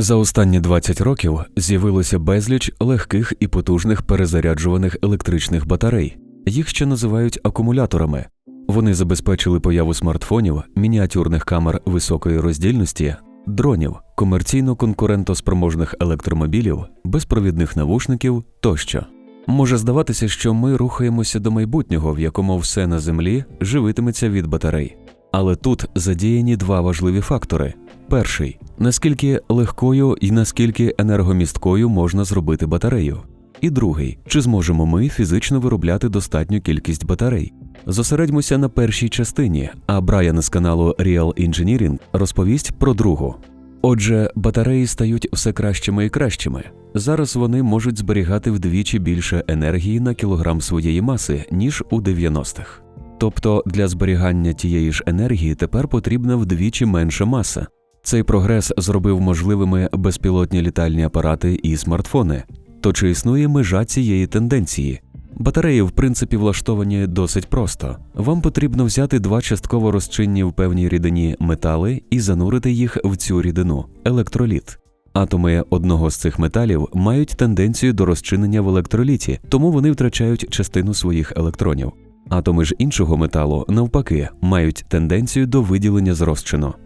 За останні 20 років з'явилося безліч легких і потужних перезаряджуваних електричних батарей. Їх ще називають акумуляторами. Вони забезпечили появу смартфонів, мініатюрних камер високої роздільності, дронів, комерційно конкурентоспроможних електромобілів, безпровідних навушників тощо. Може здаватися, що ми рухаємося до майбутнього, в якому все на землі живитиметься від батарей. Але тут задіяні два важливі фактори: перший наскільки легкою і наскільки енергомісткою можна зробити батарею. І другий, чи зможемо ми фізично виробляти достатню кількість батарей. Зосередьмося на першій частині, а Брайан з каналу Real Engineering розповість про другу. Отже, батареї стають все кращими і кращими. Зараз вони можуть зберігати вдвічі більше енергії на кілограм своєї маси, ніж у 90-х. Тобто для зберігання тієї ж енергії тепер потрібна вдвічі менша маса. Цей прогрес зробив можливими безпілотні літальні апарати і смартфони. То чи існує межа цієї тенденції? Батареї, в принципі, влаштовані досить просто. Вам потрібно взяти два частково розчинні в певній рідині метали і занурити їх в цю рідину електроліт. Атоми одного з цих металів мають тенденцію до розчинення в електроліті, тому вони втрачають частину своїх електронів. Атоми ж іншого металу, навпаки, мають тенденцію до виділення з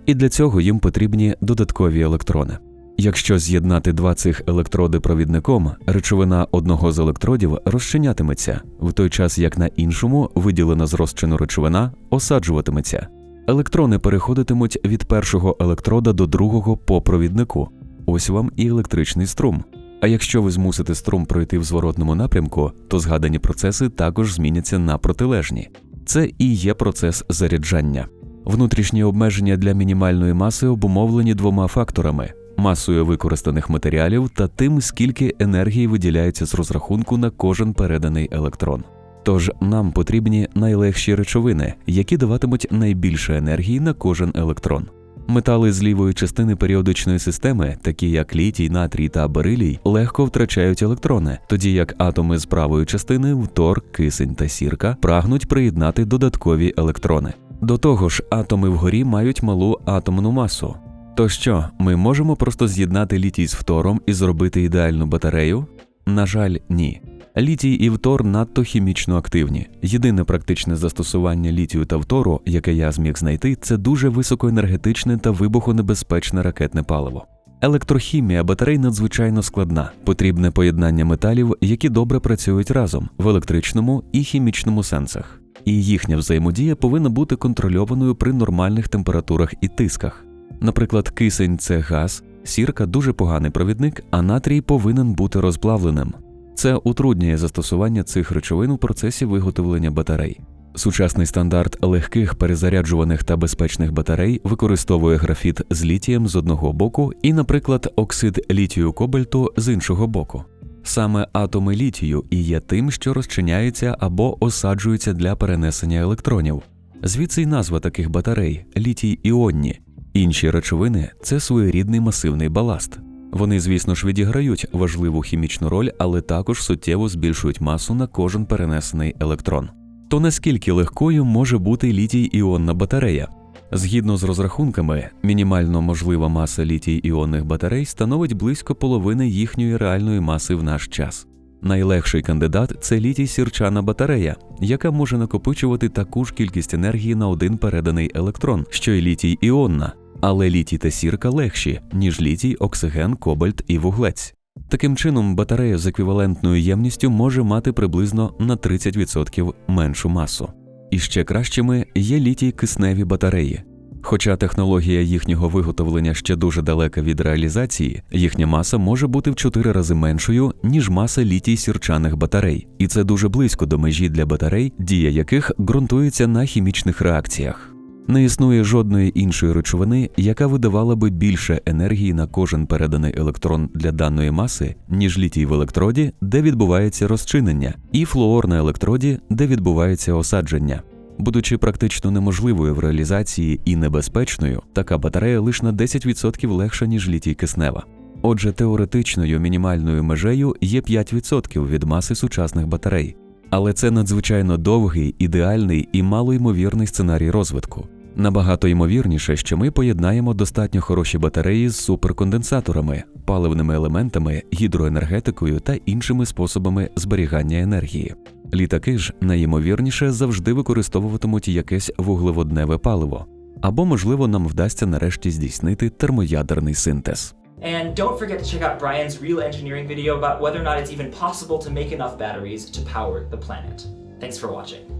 і для цього їм потрібні додаткові електрони. Якщо з'єднати два цих електроди провідником, речовина одного з електродів розчинятиметься, в той час як на іншому виділена з речовина осаджуватиметься. Електрони переходитимуть від першого електрода до другого по провіднику. Ось вам і електричний струм. А якщо ви змусите струм пройти в зворотному напрямку, то згадані процеси також зміняться на протилежні. Це і є процес заряджання. Внутрішні обмеження для мінімальної маси обумовлені двома факторами масою використаних матеріалів та тим, скільки енергії виділяється з розрахунку на кожен переданий електрон. Тож нам потрібні найлегші речовини, які даватимуть найбільше енергії на кожен електрон. Метали з лівої частини періодичної системи, такі як літій, натрій та берилій, легко втрачають електрони, тоді як атоми з правої частини втор, кисень та сірка прагнуть приєднати додаткові електрони. До того ж, атоми вгорі мають малу атомну масу. То що, ми можемо просто з'єднати літій з фтором і зробити ідеальну батарею? На жаль, ні. Літій і втор надто хімічно активні. Єдине практичне застосування літію та втору, яке я зміг знайти, це дуже високоенергетичне та вибухонебезпечне ракетне паливо. Електрохімія батарей надзвичайно складна, потрібне поєднання металів, які добре працюють разом в електричному і хімічному сенсах. І їхня взаємодія повинна бути контрольованою при нормальних температурах і тисках. Наприклад, кисень це газ, сірка дуже поганий провідник, а натрій повинен бути розплавленим. Це утруднює застосування цих речовин у процесі виготовлення батарей. Сучасний стандарт легких перезаряджуваних та безпечних батарей використовує графіт з літієм з одного боку і, наприклад, оксид літію кобальту з іншого боку. Саме атоми літію і є тим, що розчиняються або осаджуються для перенесення електронів. Звідси й назва таких батарей літій іонні. Інші речовини це своєрідний масивний баласт. Вони, звісно ж, відіграють важливу хімічну роль, але також суттєво збільшують масу на кожен перенесений електрон. То наскільки легкою може бути літій іонна батарея? Згідно з розрахунками, мінімально можлива маса літій іонних батарей становить близько половини їхньої реальної маси в наш час. Найлегший кандидат це літій сірчана батарея, яка може накопичувати таку ж кількість енергії на один переданий електрон, що й літій іонна, але літій та сірка легші, ніж літій, оксиген, кобальт і вуглець. Таким чином, батарея з еквівалентною ємністю може мати приблизно на 30% меншу масу. І ще кращими є літій кисневі батареї. Хоча технологія їхнього виготовлення ще дуже далека від реалізації, їхня маса може бути в 4 рази меншою, ніж маса літій сірчаних батарей, і це дуже близько до межі для батарей, дія яких ґрунтується на хімічних реакціях. Не існує жодної іншої речовини, яка видавала би більше енергії на кожен переданий електрон для даної маси, ніж літій в електроді, де відбувається розчинення, і флуор на електроді, де відбувається осадження. Будучи практично неможливою в реалізації і небезпечною, така батарея лише на 10% легша, ніж літій киснева. Отже, теоретичною мінімальною межею є 5% від маси сучасних батарей, але це надзвичайно довгий, ідеальний і малоймовірний сценарій розвитку. Набагато ймовірніше, що ми поєднаємо достатньо хороші батареї з суперконденсаторами, паливними елементами, гідроенергетикою та іншими способами зберігання енергії. Літаки ж найімовірніше завжди використовуватимуть якесь вуглеводневе паливо, або, можливо, нам вдасться нарешті здійснити термоядерний синтез. And don't forget to check out Brian's real engineering video about whether or not it's even possible to make enough batteries to power the planet. Thanks for watching.